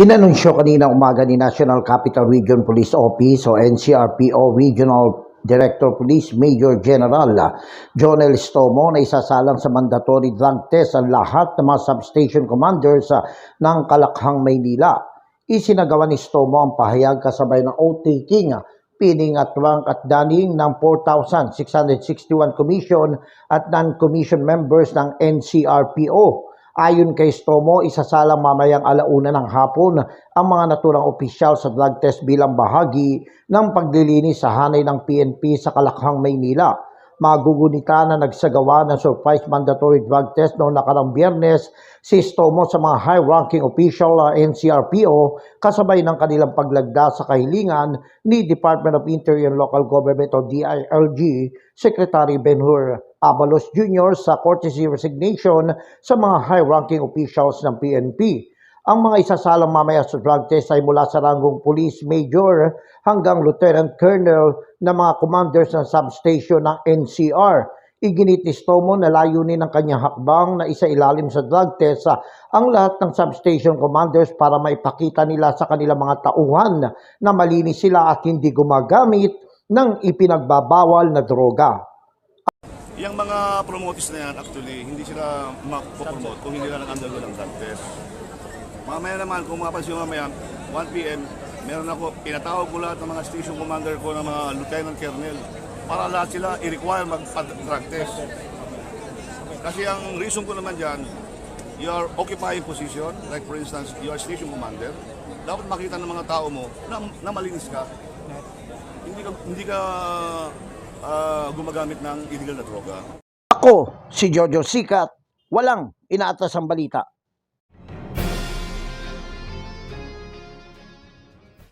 Inanunsyo kanina umaga ni National Capital Region Police Office o NCRPO Regional Director Police Major General Jonel Stomo na isasalang sa mandatory drug test ang lahat ng mga substation commanders ng Kalakhang, Maynila. Isinagawa ni Stomo ang pahayag kasabay ng oath-taking pining at rank at daning ng 4,661 commission at non-commission members ng NCRPO. Ayon kay Stomo, isasalang mamayang alauna ng hapon ang mga naturang opisyal sa drug test bilang bahagi ng paglilinis sa hanay ng PNP sa Kalakhang, Maynila. Magugunita na nagsagawa ng surprise mandatory drug test noong nakarang biyernes si Stomo sa mga high-ranking official ng NCRPO kasabay ng kanilang paglagda sa kahilingan ni Department of Interior and Local Government o DILG Secretary Benhur Abalos Jr. sa courtesy resignation sa mga high-ranking officials ng PNP. Ang mga isasalang mamaya sa drug test ay mula sa ranggong police major hanggang lieutenant colonel na mga commanders ng substation ng NCR. Iginit ni Stomo na layunin ng kanyang hakbang na isa ilalim sa drug test ang lahat ng substation commanders para maipakita nila sa kanilang mga tauhan na malinis sila at hindi gumagamit ng ipinagbabawal na droga. Yung mga promotees na yan, actually, hindi sila mapopromote kung hindi lang undergo ng drug test. Mamaya naman, kung mapansin mo mamaya, 1 p.m., meron ako, pinatawag ko lahat ng mga station commander ko ng mga lieutenant colonel para lahat sila i-require mag-drug test. Kasi ang reason ko naman dyan, you are occupying position, like for instance, you are station commander, dapat makita ng mga tao mo na, na malinis ka. Hindi ka, hindi ka ah, gumagamit ng illegal na droga. Ako, si Jojo Sikat, walang inaatas ang balita.